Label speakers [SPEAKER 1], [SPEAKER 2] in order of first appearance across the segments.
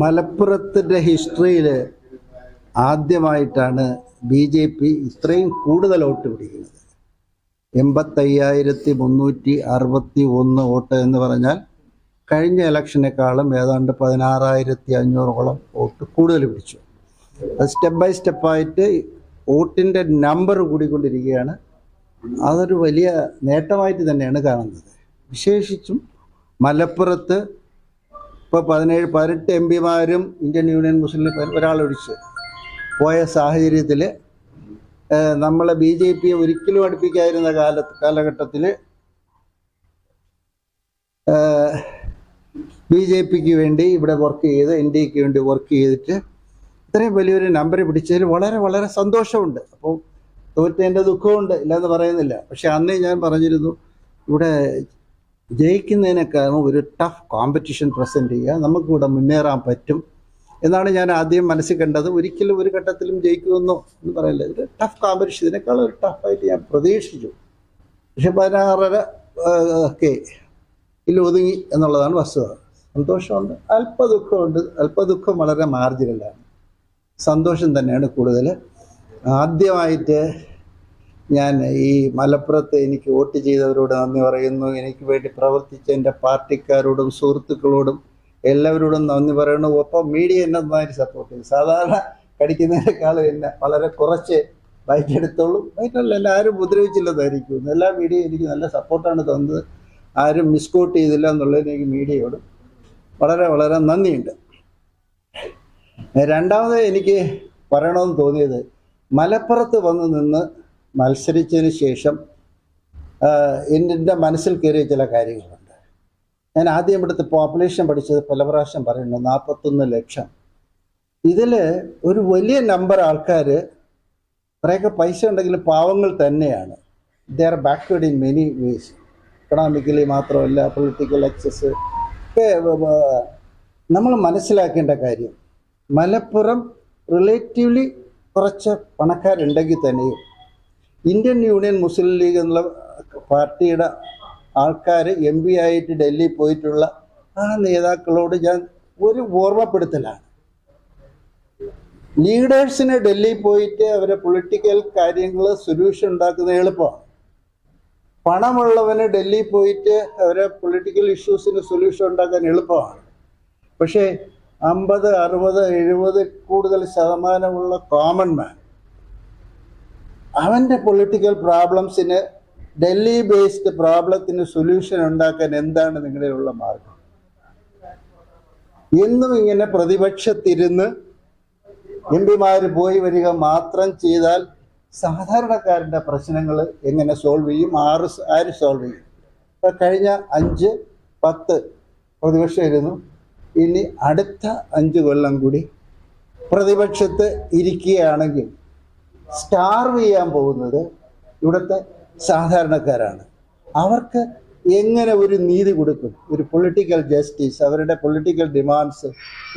[SPEAKER 1] മലപ്പുറത്തിന്റെ ഹിസ്റ്ററിയിൽ ആദ്യമായിട്ടാണ് ബി ജെ പി ഇത്രയും കൂടുതൽ വോട്ട് പിടിക്കുന്നത്. എൺപത്തയ്യായിരത്തി മുന്നൂറ്റി അറുപത്തി ഒന്ന് വോട്ട് എന്ന് പറഞ്ഞാൽ കഴിഞ്ഞ ഇലക്ഷനേക്കാളും ഏതാണ്ട് പതിനാറായിരത്തി അഞ്ഞൂറോളം വോട്ട് കൂടുതൽ പിടിച്ചു. അത് സ്റ്റെപ്പ് ബൈ സ്റ്റെപ്പായിട്ട് വോട്ടിന്റെ നമ്പർ കൂടിക്കൊണ്ടിരിക്കുകയാണ്. അതൊരു വലിയ നേട്ടമായിട്ട് തന്നെയാണ് കാണുന്നത്. വിശേഷിച്ചും മലപ്പുറത്ത് ഇപ്പോൾ പതിനേഴ് പതിനെട്ട് എം പിമാരും ഇന്ത്യൻ യൂണിയൻ മുസ്ലിം ലീഗ് ഒരാളൊഴിച്ച് പോയ സാഹചര്യത്തിൽ നമ്മളെ ബി ജെ പിയെ ഒരിക്കലും അടുപ്പിക്കാതിരുന്ന കാല കാലഘട്ടത്തിൽ ബി ജെ പിക്ക് വേണ്ടി ഇവിടെ വർക്ക് ചെയ്ത് എൻ ഡി എക്ക് വേണ്ടി വർക്ക് ചെയ്തിട്ട് ഇത്രയും വലിയൊരു നമ്പർ പിടിച്ചതിൽ വളരെ വളരെ സന്തോഷമുണ്ട്. അപ്പോൾ തോറ്റതിന്റെ ദുഃഖമുണ്ട് ഇല്ലെന്ന് പറയുന്നില്ല. പക്ഷെ അന്നേ ഞാൻ പറഞ്ഞിരുന്നു ഇവിടെ ജയിക്കുന്നതിനേക്കാളും ഒരു ടഫ് കോമ്പറ്റീഷൻ പ്രസന്റ് ചെയ്യുക നമുക്കിവിടെ മുന്നേറാൻ പറ്റും എന്നാണ് ഞാൻ ആദ്യം മനസ്സിൽ കണ്ടത്. ഒരിക്കലും ഒരു ഘട്ടത്തിലും ജയിക്കുമെന്നോ എന്ന് പറയില്ല. ഒരു ടഫ് കോമ്പറ്റീഷൻ ഇതിനേക്കാളും ഒരു ടഫായിട്ട് ഞാൻ പ്രതീക്ഷിച്ചു. പക്ഷെ പതിനാറര ഒക്കെ ഇതിൽ ഒതുങ്ങി എന്നുള്ളതാണ് വസ്തുത. സന്തോഷമുണ്ട്. അല്പ ദുഃഖമുണ്ട് അല്പ ദുഃഖം വളരെ മാർജിനലാണ് സന്തോഷം തന്നെയാണ് കൂടുതൽ ആദ്യമായിട്ട് ഞാൻ ഈ മലപ്പുറത്ത് എനിക്ക് വോട്ട് ചെയ്തവരോട് നന്ദി പറയുന്നു. എനിക്ക് വേണ്ടി പ്രവർത്തിച്ച എന്റെ പാർട്ടിക്കാരോടും സുഹൃത്തുക്കളോടും എല്ലാവരോടും നന്ദി പറയുന്നു. ഒപ്പം മീഡിയ എന്നെ നന്നായിട്ട് സപ്പോർട്ട് ചെയ്യും സാധാരണ കടിക്കുന്നതിനേക്കാളും എന്നെ വളരെ കുറച്ച് ബൈക്കെടുത്തോളും ബൈറ്റല്ല എന്നെ ആരും ഉപദ്രവിച്ചില്ലെന്നായിരിക്കും. എല്ലാ മീഡിയ എനിക്ക് നല്ല സപ്പോർട്ടാണ് തന്നത്. ആരും മിസ്കോട്ട് ചെയ്തില്ല എന്നുള്ളതിന് എനിക്ക് മീഡിയയോട് വളരെ വളരെ നന്ദിയുണ്ട്. രണ്ടാമത് എനിക്ക് പറയണമെന്ന് തോന്നിയത് മലപ്പുറത്ത് വന്ന് നിന്ന് മത്സരിച്ചതിന് ശേഷം എന്റെ മനസ്സിൽ കയറിയ ചില കാര്യങ്ങളുണ്ട്. ഞാൻ ആദ്യം ഇവിടുത്തെ പോപ്പുലേഷൻ പഠിച്ചത് പല പ്രാവശ്യം പറയുന്നു നാൽപ്പത്തൊന്ന് ലക്ഷം. ഇതിൽ ഒരു വലിയ നമ്പർ ആൾക്കാർ കുറേയൊക്കെ പൈസ ഉണ്ടെങ്കിൽ പാവങ്ങൾ തന്നെയാണ്. They are backward in many ways economically മാത്രമല്ല പൊളിറ്റിക്കൽ ആക്സസ് ഒക്കെ നമ്മൾ മനസ്സിലാക്കേണ്ട കാര്യം. മലപ്പുറം റിലേറ്റീവ്ലി കുറച്ച് പണക്കാരുണ്ടെങ്കിൽ തന്നെയും ഇന്ത്യൻ യൂണിയൻ മുസ്ലിം ലീഗ് എന്നുള്ള പാർട്ടിയുടെ ആൾക്കാർ എം പി ആയിട്ട് ഡൽഹി പോയിട്ടുള്ള ആ നേതാക്കളോട് ഞാൻ ഒരു ഓർമ്മപ്പെടുത്തലാണ്. ലീഡേഴ്സിന് ഡൽഹി പോയിട്ട് അവരെ പൊളിറ്റിക്കൽ കാര്യങ്ങൾ സൊല്യൂഷൻ ഉണ്ടാക്കുന്നത് എളുപ്പമാണ്. പണമുള്ളവന് ഡൽഹി പോയിട്ട് അവരെ പൊളിറ്റിക്കൽ ഇഷ്യൂസിന് സൊല്യൂഷൻ ഉണ്ടാക്കാൻ എളുപ്പമാണ്. പക്ഷേ അമ്പത് അറുപത് എഴുപത് കൂടുതൽ ശതമാനമുള്ള കോമൺ മാൻ അവന്റെ പൊളിറ്റിക്കൽ പ്രോബ്ലംസിന് ഡൽഹി ബേസ്ഡ് പ്രോബ്ലത്തിന് സൊല്യൂഷൻ ഉണ്ടാക്കാൻ എന്താണ് നിങ്ങളിലുള്ള മാർഗം? എന്നും ഇങ്ങനെ പ്രതിപക്ഷത്തിരുന്ന് എം പിമാർ പോയി വരിക മാത്രം ചെയ്താൽ സാധാരണക്കാരന്റെ പ്രശ്നങ്ങൾ എങ്ങനെ സോൾവ് ചെയ്യും? ആറ് ആര് സോൾവ് ചെയ്യും? ഇപ്പം കഴിഞ്ഞ അഞ്ച് പത്ത് പ്രതിപക്ഷം ഇരുന്നു ഇനി അടുത്ത അഞ്ച് കൊല്ലം കൂടി പ്രതിപക്ഷത്ത് ഇരിക്കുകയാണെങ്കിൽ സ്റ്റാർവ് ചെയ്യാൻ പോകുന്നത് ഇവിടുത്തെ സാധാരണക്കാരാണ്. അവർക്ക് എങ്ങനെ ഒരു നീതി കൊടുക്കും? ഒരു പൊളിറ്റിക്കൽ ജസ്റ്റിസ് അവരുടെ പൊളിറ്റിക്കൽ ഡിമാൻഡ്സ്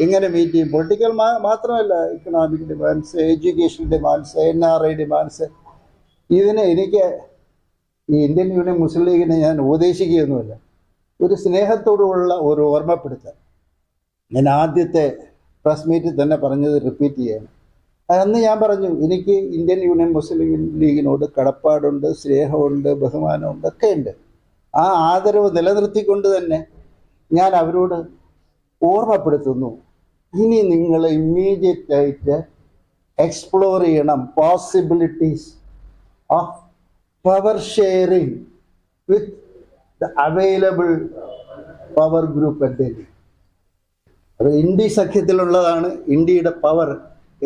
[SPEAKER 1] എങ്ങനെ മീറ്റ് ചെയ്യും? പൊളിറ്റിക്കൽ മാത്രമല്ല economic demands education demands N R I demands ഇതിന് എനിക്ക് ഈ ഇന്ത്യൻ യൂണിയൻ മുസ്ലിം ലീഗിനെ ഞാൻ ഉപദേശിക്കുകയൊന്നുമില്ല. ഒരു സ്നേഹത്തോടുള്ള ഒരു ഓർമ്മപ്പെടുത്തൽ. ഞാൻ ആദ്യത്തെ പ്രസ് മീറ്റിൽ തന്നെ പറഞ്ഞത് റിപ്പീറ്റ് ചെയ്യാണ്. അന്ന് ഞാൻ പറഞ്ഞു എനിക്ക് ഇന്ത്യൻ യൂണിയൻ മുസ്ലിം ലീഗിനോട് കടപ്പാടുണ്ട് സ്നേഹമുണ്ട് ബഹുമാനമുണ്ട് ഒക്കെ ഉണ്ട് ആ ആദരവ് നിലനിർത്തിക്കൊണ്ട് തന്നെ ഞാൻ അവരോട് ഓർമ്മപ്പെടുത്തുന്നു ഇനി നിങ്ങൾ ഇമ്മീഡിയറ്റ് ആയിട്ട് എക്സ്പ്ലോർ ചെയ്യണം possibilities of power sharing with the available power group at Delhi India സഖ്യത്തിലുള്ളതാണ് ഇന്ത്യയുടെ പവർ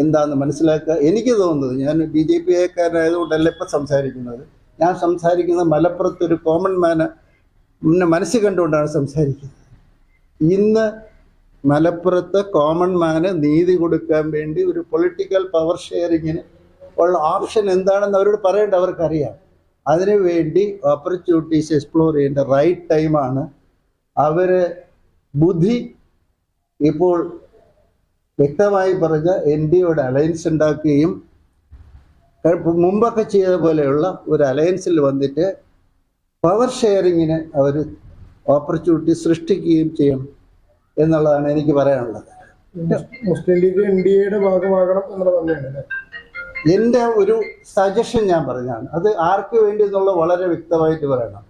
[SPEAKER 1] എന്താണെന്ന് മനസ്സിലാക്കുക? എനിക്ക് തോന്നുന്നത് ഞാൻ ബി ജെ പി ഐക്കാരനായതുകൊണ്ടല്ല ഇപ്പം സംസാരിക്കുന്നത്. ഞാൻ സംസാരിക്കുന്നത് മലപ്പുറത്ത് ഒരു കോമൺ മാന് മനസ്സ് കണ്ടുകൊണ്ടാണ് സംസാരിക്കുന്നത്. ഇന്ന് മലപ്പുറത്ത് കോമൺ മാന് നീതി കൊടുക്കാൻ വേണ്ടി ഒരു പൊളിറ്റിക്കൽ പവർ ഷെയറിങ്ങിന് ഉള്ള ഓപ്ഷൻ എന്താണെന്ന് അവരോട് പറയേണ്ട അവർക്കറിയാം. അതിനു വേണ്ടി ഓപ്പർച്യൂണിറ്റീസ് എക്സ്പ്ലോർ ചെയ്യേണ്ട റൈറ്റ് ടൈമാണ് അവർ ബുദ്ധി ഇപ്പോൾ വ്യക്തമായി പറഞ്ഞ എൻ ഡിയോട് അലയൻസ് ഉണ്ടാക്കുകയും മുമ്പൊക്കെ ചെയ്ത പോലെയുള്ള ഒരു അലയൻസിൽ വന്നിട്ട് പവർ ഷെയറിങ്ങിന് അവർ ഓപ്പർച്യൂണിറ്റി സൃഷ്ടിക്കുകയും ചെയ്യും എന്നുള്ളതാണ് എനിക്ക് പറയാനുള്ളത്.
[SPEAKER 2] മുസ്ലിം ലീഗ് എൻ ഡി എയുടെ ഭാഗമാകണം എന്നുള്ളത്
[SPEAKER 1] എന്റെ ഒരു സജഷൻ ഞാൻ പറഞ്ഞാണ് അത് ആർക്ക് വേണ്ടി എന്നുള്ള വളരെ വ്യക്തമായിട്ട് പറയണം.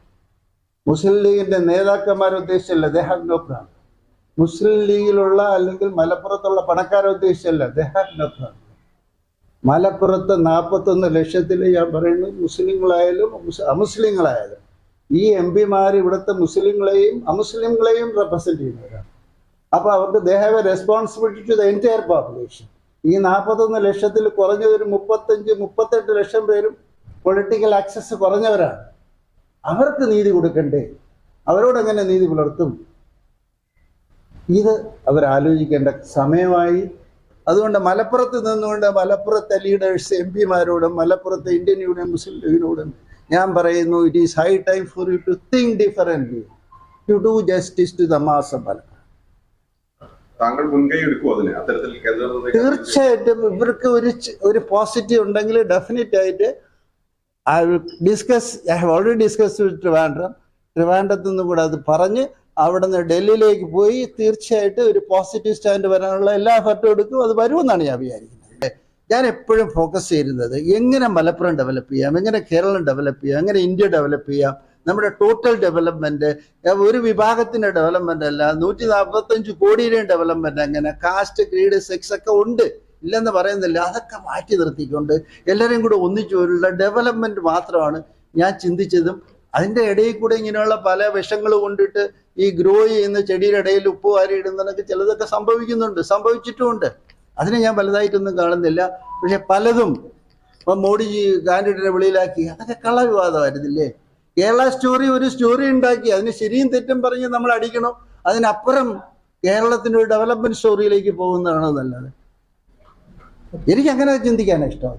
[SPEAKER 1] മുസ്ലിം ലീഗിന്റെ നേതാക്കന്മാരുദ്ദേശിച്ചല്ല ഉദ്ദേശിച്ചല്ല they have no plan Muslim ലീഗിലുള്ള അല്ലെങ്കിൽ മലപ്പുറത്തുള്ള പണക്കാരെ ഉദ്ദേശിച്ചല്ല. ദേ മലപ്പുറത്ത് നാൽപ്പത്തൊന്ന് ലക്ഷത്തിൽ ഞാൻ പറയുന്നത് മുസ്ലിങ്ങളായാലും അമുസ്ലിങ്ങളായാലും. ഈ എം പിമാർ ഇവിടുത്തെ മുസ്ലിങ്ങളെയും അമുസ്ലിങ്ങളെയും റെപ്രസെന്റ് ചെയ്യുന്നവരാണ്. അപ്പോൾ അവർക്ക് they have a responsibility to the entire population ഈ നാൽപ്പത്തൊന്ന് ലക്ഷത്തിൽ കുറഞ്ഞ ഒരു മുപ്പത്തഞ്ച് മുപ്പത്തെട്ട് ലക്ഷം പേരും പൊളിറ്റിക്കൽ ആക്സസ് കുറഞ്ഞവരാണ്. അവർക്ക് നീതി കൊടുക്കണ്ടേ? അവരോടെങ്ങനെ നീതി പുലർത്തും? ഇത് അവരാലോചിക്കേണ്ട സമയമായി. അതുകൊണ്ട് മലപ്പുറത്ത് നിന്നുകൊണ്ട് മലപ്പുറത്തെ ലീഡേഴ്സ് എം പിമാരോടും മലപ്പുറത്തെ ഇന്ത്യൻ യൂണിയൻ മുസ്ലിം ലീഗിനോടും ഞാൻ പറയുന്നു it is high time for you to think differently to do justice to the mass of Malappuram
[SPEAKER 3] താങ്കൾ മുൻകൈ എടുക്കുമോ അതിന്. അത്തരത്തിൽ
[SPEAKER 1] തീർച്ചയായിട്ടും ഇവർക്ക് ഒരു ഒരു പോസിറ്റീവ് ഉണ്ടെങ്കിൽ ഡെഫിനറ്റ് ആയിട്ട് I will discuss I have already discuss with Trivandrum ട്രിവാൻഡ്രത്തു നിന്നും കൂടെ അത് പറഞ്ഞ് അവിടെ നിന്ന് ഡൽഹിയിലേക്ക് പോയി തീർച്ചയായിട്ടും ഒരു പോസിറ്റീവ് സ്റ്റാൻഡ് വരാനുള്ള എല്ലാ എഫർട്ടും എടുക്കും. അത് വരുമെന്നാണ് ഞാൻ വിചാരിക്കുന്നത്. ഞാൻ എപ്പോഴും ഫോക്കസ് ചെയ്യുന്നത് എങ്ങനെ മലപ്പുറം ഡെവലപ്പ് ചെയ്യാം എങ്ങനെ കേരളം ഡെവലപ്പ് ചെയ്യാം എങ്ങനെ ഇന്ത്യ ഡെവലപ്പ് ചെയ്യാം നമ്മുടെ ടോട്ടൽ ഡെവലപ്മെന്റ് ഒരു വിഭാഗത്തിന്റെ ഡെവലപ്മെന്റ് അല്ല നൂറ്റി നാൽപ്പത്തഞ്ച് കോടിയുടെയും ഡെവലപ്മെന്റ് അങ്ങനെ കാസ്റ്റ് ക്രീഡ് സെക്സ് ഒക്കെ ഉണ്ട് ഇല്ലെന്ന് പറയുന്നില്ല അതൊക്കെ മാറ്റി നിർത്തിക്കൊണ്ട് എല്ലാവരെയും കൂടെ ഒന്നിച്ചുള്ള ഡെവലപ്മെന്റ് മാത്രമാണ് ഞാൻ ചിന്തിച്ചതും അതിന്റെ ഇടയിൽ കൂടെ ഇങ്ങനെയുള്ള പല വിഷങ്ങൾ കൊണ്ടിട്ട് ഈ ഗ്രോ ചെയ്യുന്ന ചെടിയുടെ ഇടയിൽ ഉപ്പ് വാരി ഇടുന്നതൊക്കെ ചിലതൊക്കെ സംഭവിക്കുന്നുണ്ട് സംഭവിച്ചിട്ടുമുണ്ട്. അതിനെ ഞാൻ വലുതായിട്ടൊന്നും കാണുന്നില്ല. പക്ഷെ പലതും ഇപ്പം മോഡിജി കാൻഡിഡേറ്റിനെ വെളിയിലാക്കി. അതൊക്കെ കള്ളവിവാദമായിരുന്നില്ലേ കേരള സ്റ്റോറി ഒരു സ്റ്റോറി ഉണ്ടാക്കി. അതിന് ശരിയും തെറ്റും പറഞ്ഞ് നമ്മൾ അടിക്കണം. അതിനപ്പുറം കേരളത്തിന്റെ ഒരു ഡെവലപ്മെന്റ് സ്റ്റോറിയിലേക്ക് പോകുന്നതാണോ നല്ലത്? എനിക്ക് അങ്ങനെ ചിന്തിക്കാനാണ് ഇഷ്ടം